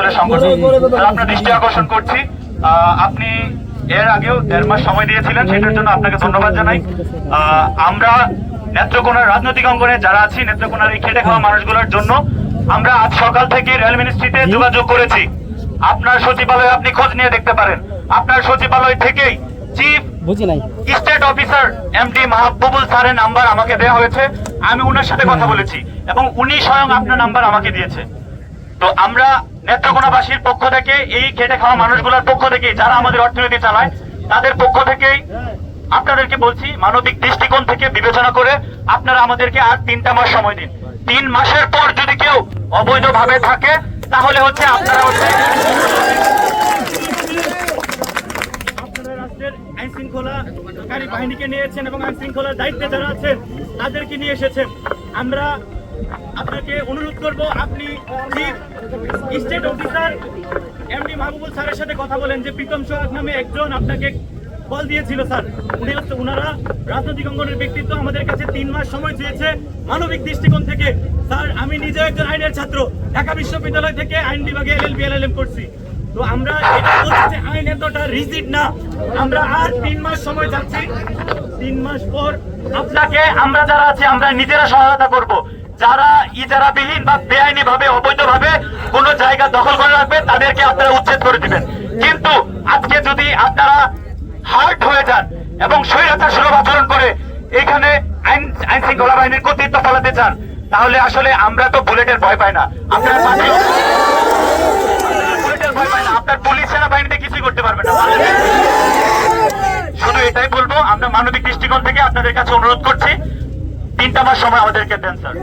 দলের সংগঠন। আপনার দৃষ্টি আকর্ষণ করছি। আপনি এর আগেও দেড় মাস সময় দিয়েছিলেন সেটার জন্য আপনাকে ধন্যবাদ জানাই। আমরা নেত্রকোনার রাজনৈতিক অঙ্গনে যারা আছি নেত্রকোনার এই খেটে খাওয়া মানুষগুলোর জন্য আমরা আজ সকাল থেকে রেল মিনিস্ট্রিতে যোগাযোগ করেছি। আপনার সচিবালয়ে আপনি খোঁজ নিয়ে দেখতে পারেন। আপনার সচিবালয় থেকেই চিফ বুঝি নাই। স্টেট অফিসার এমডি মাহবুবুল স্যারের নাম্বার আমাকে দেওয়া হয়েছে। আমি ওনার সাথে কথা বলেছি এবং উনি স্বয়ং আপনার নাম্বার আমাকে দিয়েছে। তো আমরা নেত্রকোনাবাসীর পক্ষ থেকে এই খেটে খাওয়া মানুষগুলোর পক্ষ থেকে যারা আমাদের অর্থনীতি চালায়, তাদের পক্ষ থেকেই আপনাদেরকে বলছি, মানবিক দৃষ্টিকোণ থেকে বিবেচনা করে আপনারা আমাদেরকে আর তিনটা মাস সময় দিন। তিন মাসের পর যদি কেউ অবৈধভাবে থাকে, তাহলে হচ্ছে আপনারা হচ্ছে বাহিনীকে নিয়েছেন এবং আইন শৃঙ্খলার দায়িত্বে যারা আছেন, তাদেরকে নিয়ে এসেছেন। আমরা আপনাকে অনুরোধ করব, আপনি chief state officer MD Mahbubul স্যারের সাথে কথা বলেন যে প্রীতম সোহাগ নামে একজন আপনাকে কল দিয়েছিল, স্যার। উনি হচ্ছে ওনারা রাজনৈতিক অঙ্গনের ব্যক্তিত্ব, আমাদের কাছে তিন মাস সময় চেয়েছে মানবিক দৃষ্টিকোণ থেকে। স্যার, আমি নিজে একজন আইনের ছাত্র, ঢাকা বিশ্ববিদ্যালয় থেকে আইন বিভাগে এলএলবি এলএলএম করছি। তো আমরা এটা বলছি যে আইন এতটা রিজিড না, আমরা আর তিন মাস সময় যাচ্ছি। তিন মাস পর আপনাকে, আমরা যারা আছি, আমরা নিজেরা সহায়তা করব। যারা ইজারাবিহীন বা বেআইনি ভাবে অবৈধ ভাবে কোন জায়গা দখল করে রাখবে, তাদেরকে আপনারা উচ্ছেদ করে দিবেন। কিন্তু আজকে যদি আপনারা হার্ট হয়ে যান এবং স্বৈরাচার সুলভ আচরণ করে এখানে আইন আইন শৃঙ্খলা বাহিনীর কর্তৃত্ব ফলাতে চান, তাহলে আসলে আমরা তো বুলেটের ভয় পাই না। আপনারা বুলেটের ভয় পাই না। আপনার পুলিশ সেনাবাহিনীতে কিছুই করতে পারবে না। শুধু এটাই বলব, আমরা মানবিক দৃষ্টিকোণ থেকে আপনাদের কাছে অনুরোধ করছি তিনটা সময় আমাদেরকে দেন স্যার